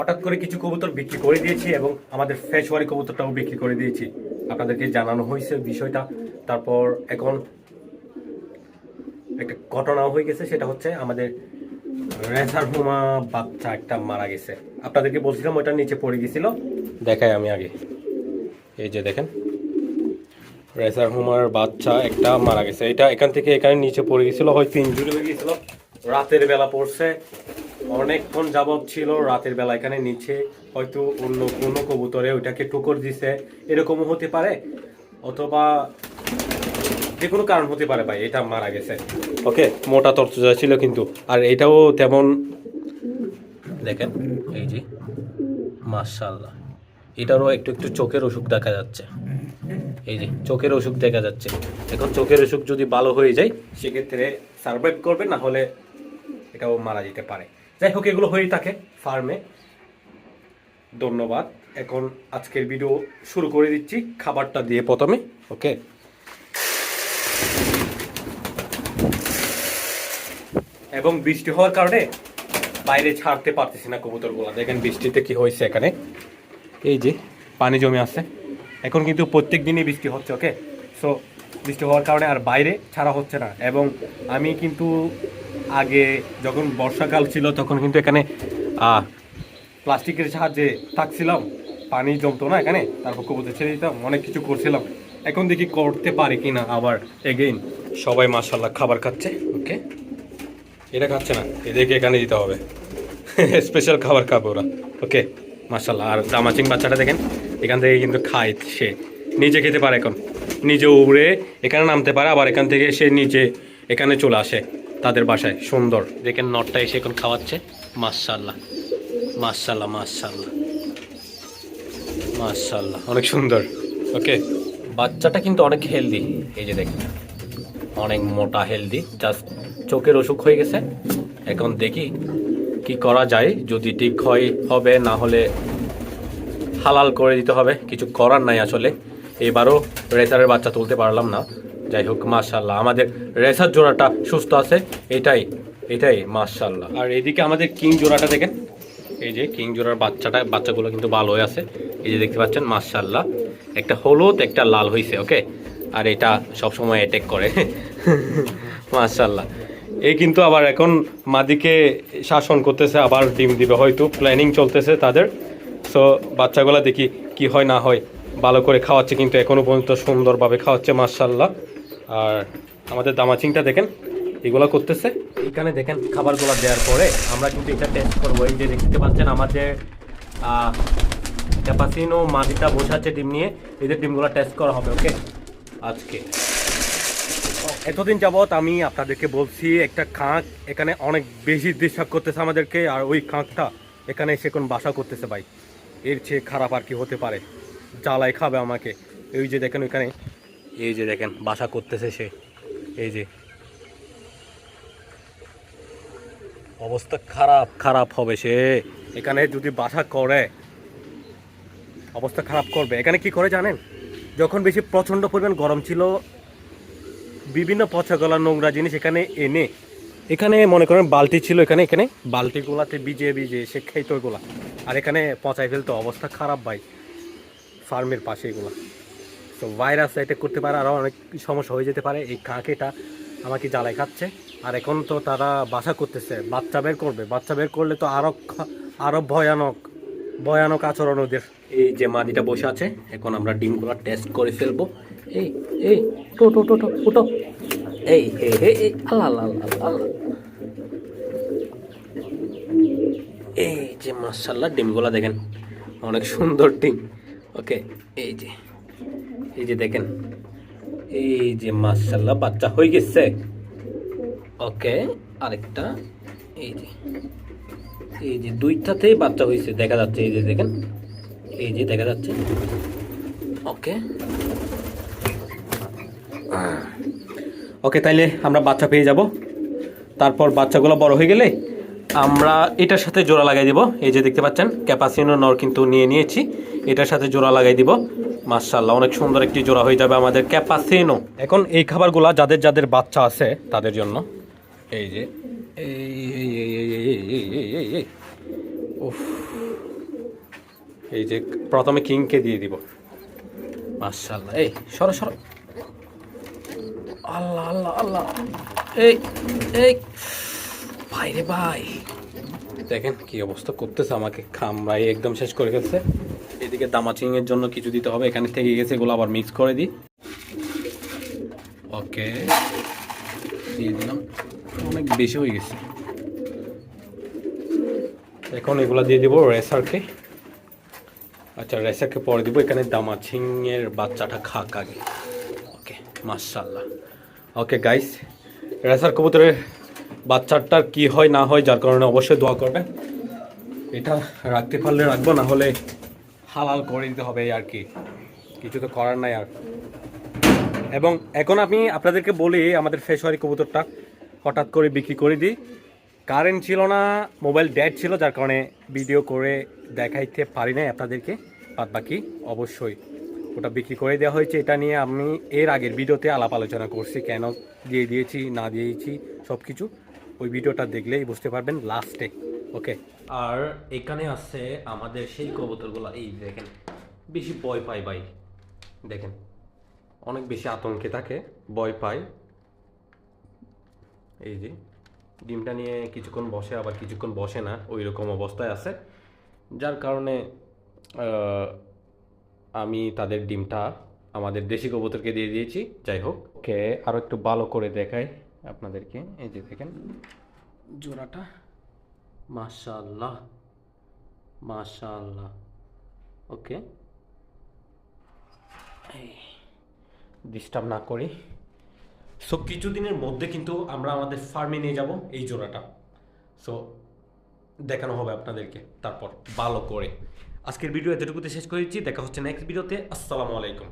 হঠাৎ করে কিছু কবুতর বিক্রি করে দিয়েছি এবং আমাদের ফ্রেশওয়ারি কবুতরটাও বিক্রি করে দিয়েছি। আপনাদেরকে জানানো হয়েছে বিষয়টা। তারপর এখন একটা ঘটনা হয়ে গেছে, সেটা হচ্ছে আমাদের রেসার হুমা বাচ্চা একটা মারা গেছে। আপনাদেরকে বলছিলাম ওটা নিচে পড়ে গেছিল। দেখাই আমি আগে। এই যে দেখেন। রেসার হুমার বাচ্চা একটা মারা গেছে। এটা এখান থেকে এখানে নিচে পড়ে গেছিল, হয়তো ইঞ্জুরি হয়ে গেছিল। রাতের বেলা পড়ছে। অনেকক্ষণ যাবত ছিল, রাতের বেলা এখানে নিচে হয়তো অন্য কোনো কবুতরে ওইটাকে টুকর দিছে। এরকমও হতে পারে, অথবা যে কোনো কারণ হতে পারে ভাই, এটা মারা গেছে। ওকে, মোটা তরচা ছিল কিন্তু। আর এটাও তেমন দেখেন, এই যে মাশাল্লাহ এটারও একটু একটু চোখের অসুখ দেখা যাচ্ছে। এই যে, চোখের অসুখ দেখা যাচ্ছে। এখন চোখের অসুখ যদি ভালো হয়ে যায়, সেক্ষেত্রে সার্ভাইভ করবে, না হলে এটাও মারা যেতে পারে। যাই হোক, এগুলো হয়েই থাকে ফার্মে। ধন্যবাদ। এখন আজকের ভিডিও শুরু করে দিচ্ছি খাবারটা দিয়ে প্রথমে, ওকে? এবং বৃষ্টি হওয়ার কারণে বাইরে ছাড়তে পারতেছি না কবুতরগুলো। দেখেন বৃষ্টিতে কি হয়েছে এখানে। এই যে, পানি জমে আছে। এখন কিন্তু প্রত্যেক দিনই বৃষ্টি হচ্ছে, ওকে? সো বৃষ্টি হওয়ার কারণে আর বাইরে ছাড়া হচ্ছে না। এবং আমি কিন্তু আগে যখন বর্ষাকাল ছিল, তখন কিন্তু এখানে প্লাস্টিকের সাহায্যে থাকছিলাম। পানি জমতো না এখানে তারপর কবুতর ছেড়ে দিতাম, অনেক কিছু করছিলাম। এখন দেখি করতে পারি কিনা আবার এগেইন সবাই মাশাল্লাহ খাবার খাচ্ছে ওকে এটা খাচ্ছে না, এদেরকে এখানে দিতে হবে। স্পেশাল খাবার খাবে ওরা ওকে মাশাল্লাহ আর দামাচিং বাচ্চাটা দেখেন, এখান থেকে কিন্তু খায় সে। নিজে খেতে পারে এখন। নিজে উড়ে এখানে নামতে পারে, আবার এখান থেকে সে নিচে এখানে চলে আসে। তাদের বাসায়। সুন্দর। দেখেন নটটা এসে এখন খাওয়াচ্ছে। মাশাল্লাহ মাশাল্লাহ মাশাল্লাহ মাশাল্লাহ অনেক সুন্দর। ওকে। বাচ্চাটা কিন্তু অনেক হেলদি এই যে দেখেন। অনেক মোটা হেলদি জাস্ট চোখের অসুখ হয়ে গেছে। এখন দেখি কি করা যায়। যদি ঠিক হয় হবে না হলে হালাল করে দিতে হবে। কিছু করার নাই আসলে। এবারও রেসারের বাচ্চা তুলতে পারলাম না। যাই হোক মাশাল্লাহ আমাদের রেসার জোড়াটা সুস্থ আছে, এটাই এটাই মাশাল্লাহ আর এদিকে আমাদের কিং জোড়াটা দেখেন, এই যে কিং জোড়ার বাচ্চাটা, বাচ্চাগুলো কিন্তু ভালো হয়ে আছে, এই যে দেখতে পাচ্ছেন মাশাল্লাহ একটা হলুদ, একটা লাল হয়েছে ওকে? আর এটা সব সময় অ্যাটেক করে মাশাল্লাহ এই কিন্তু আবার এখন মাদিকে শাসন করতেছে, আবার ডিম দিবে, হয়তো প্ল্যানিং চলতেছে তাদের। সো বাচ্চাগুলো দেখি কি হয়, না হয়, ভালো করে খাওয়াচ্ছে, কিন্তু এখনও পর্যন্ত সুন্দরভাবে খাওয়াচ্ছে মার্শাল্লাহ আর আমাদের দামাচিংটা দেখেন, এগুলো করতেছে। এখানে দেখেন খাবারগুলো দেওয়ার পরে আমরা কিন্তু এটা টেস্ট করব। এই যে দেখতে পাচ্ছেন আমাদের ক্যাপাসিনো মাটিটা বসাচ্ছে ডিম নিয়ে, এদের ডিমগুলো টেস্ট করা হবে ওকে আজকে। এতদিন যাবৎ আমি আপনাদেরকে বলছি, একটা খাঁক এখানে অনেক বেশি ডিস্টার্ব করতেছে আমাদেরকে, আর ওই খাঁকটা এখানে এসে কোন বাসা করতেছে ভাই। এর চেয়ে খারাপ আর কি হতে পারে। জ্বালায় খাবে আমাকে। এই যে দেখেন ওইখানে এই যে দেখেন, বাসা করতেছে সে। এই যে। অবস্থা খারাপ খারাপ হবে সে। এখানে যদি বাসা করে, অবস্থা খারাপ করবে। এখানে কি করে জানেন? যখন বেশি প্রচণ্ড পরিমাণ গরম ছিল, বিভিন্ন পচা গলা নোংরা জিনিস এখানে এনে, এখানে মনে করেন বালতি ছিল এখানে এখানে বালতিগুলাতে ভিজিয়ে ভিজিয়ে সে খাইতো ওইগুলা। আর এখানে পচাই ফেলতো। অবস্থা খারাপ ভাই, ফার্মের পাশে এগুলা। তো ভাইরাস অ্যাটাক করতে পারে আরও অনেক সমস্যা হয়ে যেতে পারে। এই কাকেটা আমাকে জ্বালায় খাচ্ছে। আর এখন তো তারা বাসা করতেছে, বাচ্চা বের করবে। বাচ্চা বের করলে তো আরও আরও ভয়ানক ভয়ানক আচরণ ওদের। এই যে মাদিটা বসে আছে, এখন আমরা ডিমগুলো টেস্ট করে ফেলব। এই এই টো টো টো টো এই এই এই আল্লাহ আল্লাহ আল্লাহ এই যে মার্শাল্লাহ ডিমগুলো দেখেন। অনেক সুন্দর ডিম। ওকে এই যে। এই যে দেখেন, এই যে মার্শাল্লাহ বাচ্চা হয়ে গেছে। ওকে, আরেকটা, এই যে এই যে দুইটাতেই বাচ্চা হয়েছে, দেখা যাচ্ছে, এই যে দেখেন, এই যে দেখা যাচ্ছে। ওকে। ওকে, তাইলে আমরা বাচ্চা পেয়ে যাব। তারপর বাচ্চাগুলো বড় হয়ে গেলে আমরা এটার সাথে জোড়া লাগাই দিব। এই যে দেখতে পাচ্ছেন, ক্যাপাসিনো নর কিন্তু নিয়ে নিয়েছি, এটার সাথে জোড়া লাগাই দিব। মার্শাল্লাহ অনেক সুন্দর একটি জোড়া হয়ে যাবে আমাদের ক্যাপাসিনো এখন এই খাবারগুলা যাদের যাদের বাচ্চা আছে তাদের জন্য এই যে এই এই যে প্রথমে কিংকে দিয়ে দিব মার্শাল্লাহ এই সরো সরো আল্লাহ আল্লাহ আল্লাহ এই এই ভাই রে ভাই দেখেন কি অবস্থা করতেছে আমাকে খামড়াই একদম শেষ করে ফেলছে এদিকে দামাচিং এর জন্য কিছু দিতে হবে। এখানে থেকে গেছে, এগুলো আবার মিক্স করে দিই। ওকে দিয়ে দিলাম। অনেক বেশি হয়ে গেছে। এখন এগুলো দিয়ে দিব রেসারকে। আচ্ছা রেসারকে পরে দিব। এখানে দামাচিং এর বাচ্চাটা খাক আগে। ওকে মাশাল্লাহ ওকে গাইস রেসার কবুতরের বাচ্চাটার কি হয়, না হয়, যার কারণে অবশ্যই দোয়া করবেন। এটা রাখতে পারলে রাখব, না হলে হালাল করে দিতে হবে আর কি। কিছু তো করার নাই আর। এবং এখন আমি আপনাদেরকে বলি আমাদের ফেসওয়ারি কবুতরটা, হঠাৎ করে বিক্রি করে দিই। কারেন্ট ছিল না, মোবাইল ড্যাড ছিল, যার কারণে ভিডিও করে দেখাইতে পারি নাই আপনাদেরকে। বাদ বাকি অবশ্যই ওটা বিক্রি করে দেওয়া হয়েছে। এটা নিয়ে আমি এর আগের ভিডিওতে আলাপ আলোচনা করছি, কেন দিয়ে দিয়েছি, না দিয়েছি সব কিছু ওই ভিডিওটা দেখলেই বুঝতে পারবেন লাস্টে। ওকে আর এখানে আছে আমাদের সেই কবুতরগুলো এই দেখেন বেশি ভয় পাই ভাই। দেখেন অনেক বেশি আতঙ্কে থাকে ভয় পায়। এই যে ডিমটা নিয়ে কিছুক্ষণ বসে আবার কিছুক্ষণ বসে না ওই রকম অবস্থায় আছে। যার কারণে আমি তাদের ডিমটা আমাদের দেশি কবুতরকে দিয়ে দিয়েছি যাই হোক। ওকে আরও একটু ভালো করে দেখাই আপনাদেরকে। এই যে দেখেন। জোড়াটা। মাশাল্লাহ মাশাল্লাহ ওকে ডিস্টার্ব না করি। সো কিছুদিনের মধ্যে কিন্তু আমরা আমাদের ফার্মে নিয়ে যাব এই জোড়াটা। সো দেখানো হবে আপনাদেরকে তারপর। ভালো করে। আজকের ভিডিও এতটুকুতে শেষ করেছি দেখা হচ্ছে নেক্সট ভিডিওতে আসসালামু আলাইকুম।